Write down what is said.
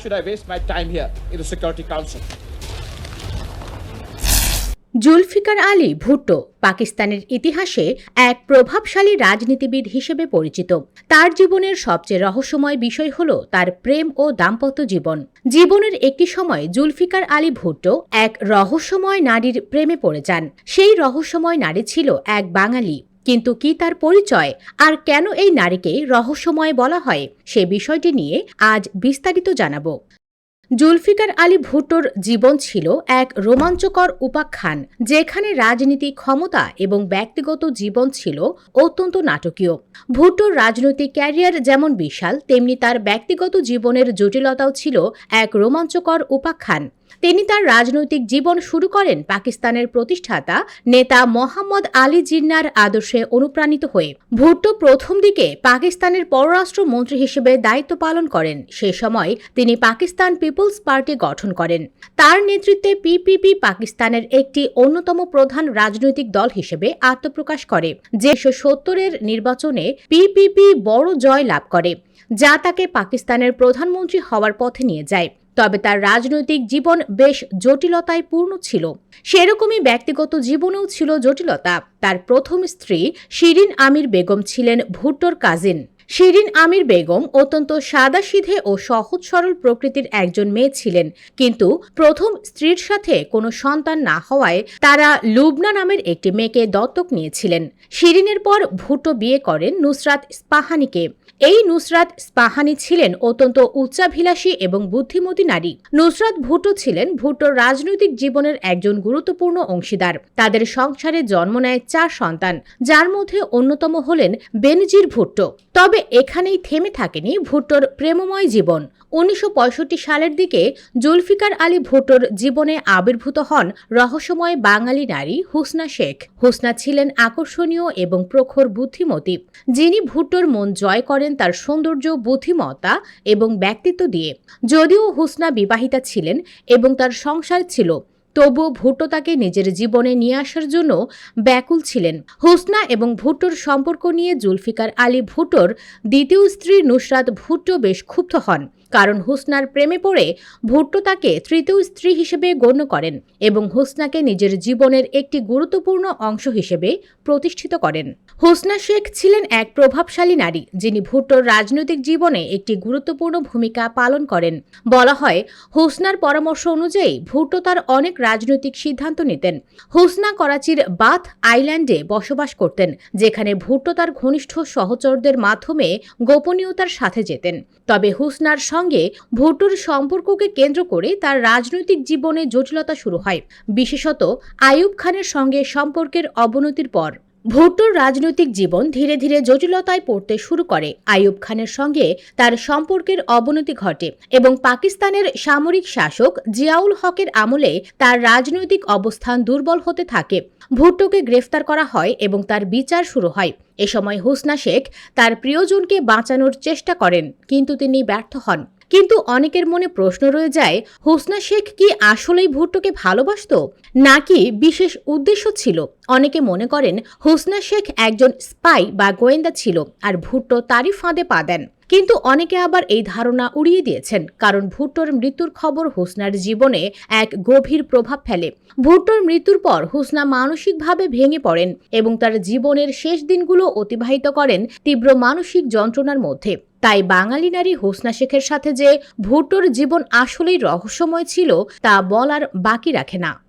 should I waste my time here in the Security Council? Zulfikar Ali Bhutto, পাকিস্তানের ইতিহাসে এক প্রভাবশালী রাজনীতিবিদ হিসেবে পরিচিত। তার জীবনের সবচেয়ে রহস্যময় বিষয় হল তার প্রেম ও দাম্পত্য জীবন। জীবনের একটি সময় জুলফিকার আলী ভুট্টো এক রহস্যময় নারীর প্রেমে পড়ে যান। সেই রহস্যময় নারী ছিল এক বাঙালি। কিন্তু কি তার পরিচয়? আর কেন এই নারীকে রহস্যময় বলা হয়? সে বিষয়টি নিয়ে আজ বিস্তারিত জানাব। জুলফিকার আলী ভুট্টোর জীবন ছিল এক রোমাঞ্চকর উপাখ্যান, যেখানে রাজনীতি ক্ষমতা এবং ব্যক্তিগত জীবন ছিল অত্যন্ত নাটকীয়। ভুট্টোর রাজনৈতিক ক্যারিয়ার যেমন বিশাল, তেমনি তার ব্যক্তিগত জীবনের জটিলতাও ছিল এক রোমাঞ্চকর উপাখ্যান। তিনি তার রাজনৈতিক জীবন শুরু করেন পাকিস্তানের প্রতিষ্ঠাতা নেতা মোহাম্মদ আলী জিন্নার আদর্শে অনুপ্রাণিত হয়ে। ভুট্টো প্রথম দিকে পাকিস্তানের পররাষ্ট্র মন্ত্রী হিসেবে দায়িত্ব পালন করেন। সে সময় তিনি পাকিস্তান পিপলস পার্টি গঠন করেন। তার নেতৃত্বে পিপিপি পাকিস্তানের একটি অন্যতম প্রধান রাজনৈতিক দল হিসেবে আত্মপ্রকাশ করে। যেশো সত্তরের নির্বাচনে পিপিপি বড় জয় লাভ করে, যা তাকে পাকিস্তানের প্রধানমন্ত্রী হওয়ার পথে নিয়ে যায়। তবে তার রাজনৈতিক জীবন বেশ জটিলতায় পূর্ণ ছিল। সেরকমই ব্যক্তিগত জীবনেও ছিল জটিলতা। তার প্রথম স্ত্রী শিরিন আমির বেগম ছিলেন ভুট্টোর কাজিন শিরিন আমির বেগম অত্যন্ত সাদাসিধে ও সহজ সরল প্রকৃতির একজন মেয়ে ছিলেন। কিন্তু প্রথম স্ত্রীর সাথে কোনো সন্তান না হওয়ায় তারা লুবনা নামের একটি মেয়েকে দত্তক নিয়েছিলেন। শিরিনের পর ভুট্টো বিয়ে করেন নুসরাত স্পাহানিকে। এই নুসরাত স্পাহানি ছিলেন অত্যন্ত উচ্চাভিলাষী এবং বুদ্ধিমতী নারী। নুসরাত ভুট্টো ছিলেন ভুট্টোর রাজনৈতিক জীবনের একজন গুরুত্বপূর্ণ অংশীদার। তাদের সংসারে জন্ম নেয় চার সন্তান, যার মধ্যে অন্যতম হলেন বেনজির ভুট্টো। তবে এখানেই থেমে থাকেনি ভুট্টোর প্রেমময় জীবন। উনিশশো পঁয়ষট্টি সালের দিকে জুলফিকার আলী ভুট্টোর জীবনে আবির্ভূত হন রহস্যময় বাঙালি নারী হুসনা শেখ। হুসনা ছিলেন আকর্ষণীয় এবং প্রখর বুদ্ধিমতী। যিনি ভুট্টোর মন জয় করেন তার সৌন্দর্য, বুদ্ধিমত্তা এবং ব্যক্তিত্ব দিয়ে। যদিও হুসনা বিবাহিতা ছিলেন এবং তার সংসার ছিল তবুও ভুট্টো তাকে নিজের জীবনে নিয়ে আসার জন্য ব্যাকুল ছিলেন। হোসনা এবং ভুট্টোর সম্পর্ক নিয়ে জুলফিকার আলী ভুট্টোর দ্বিতীয় স্ত্রী নুসরাত ভুট্টো বেশ ক্ষুব্ধ হন। কারণ হুসনার প্রেমে পড়ে ভুট্টো তাকে তৃতীয় স্ত্রী হিসেবে গণ্য করেন এবং হুসনাকে নিজের জীবনের একটি গুরুত্বপূর্ণ অংশ হিসেবে প্রতিষ্ঠিত করেন। হুসনা শেখ ছিলেন এক প্রভাবশালী নারী, যিনি ভুট্টোর রাজনৈতিক জীবনে একটি গুরুত্বপূর্ণ ভূমিকা পালন করেন। বলা হয়, হুসনার পরামর্শ অনুযায়ী ভুট্টো তার অনেক রাজনৈতিক সিদ্ধান্ত নিতেন। হুসনা করাচির বাথ আইল্যান্ডে বসবাস করতেন, যেখানে ভুট্টো তার ঘনিষ্ঠ সহচরদের মাধ্যমে গোপনীয়তার সাথে যেতেন। তবে হুসনার সঙ্গে ভুট্টোর সম্পর্ককে কেন্দ্র করে তার রাজনৈতিক জীবনে জটিলতা শুরু হয়। বিশেষত আইয়ুব খানের সঙ্গে সম্পর্কের অবনতির পর। ভুট্টোর রাজনৈতিক জীবন ধীরে ধীরে জটিলতায় পড়তে শুরু করে। আইয়ুব খানের সঙ্গে তার সম্পর্কের অবনতি ঘটে এবং পাকিস্তানের সামরিক শাসক জিয়াউল হকের আমলে তার রাজনৈতিক অবস্থান দুর্বল হতে থাকে। ভুট্টোকে গ্রেফতার করা হয় এবং তার বিচার শুরু হয়। এ সময় হুসনা শেখ তার প্রিয়জনকে বাঁচানোর চেষ্টা করেন, কিন্তু তিনি ব্যর্থ হন। কিন্তু অনেকের মনে প্রশ্ন রয়ে যায়, হোসনা শেখ কি আসলেই ভুট্টোকে ভালোবাসত? নাকি বিশেষ উদ্দেশ্য ছিল? অনেকে মনে করেন, হোসনা শেখ একজন স্পাই বা গোয়েন্দা ছিল আর ভুট্টো তারই ফাঁদে পা দেন। কিন্তু অনেকে আবার এই ধারণা উড়িয়ে দিয়েছেন, কারণ ভুট্টোর মৃত্যুর খবর হোসনার জীবনে এক গভীর প্রভাব ফেলে। ভুট্টোর মৃত্যুর পর হোসনা মানসিকভাবে ভেঙে পড়েন এবং তার জীবনের শেষ দিনগুলো অতিবাহিত করেন তীব্র মানসিক যন্ত্রণার মধ্যে। তাই বাঙালি নারী হোসনা শেখের সাথে যে ভুট্টোর জীবন আসলেই রহস্যময় ছিল, তা বলার বাকি রাখে না।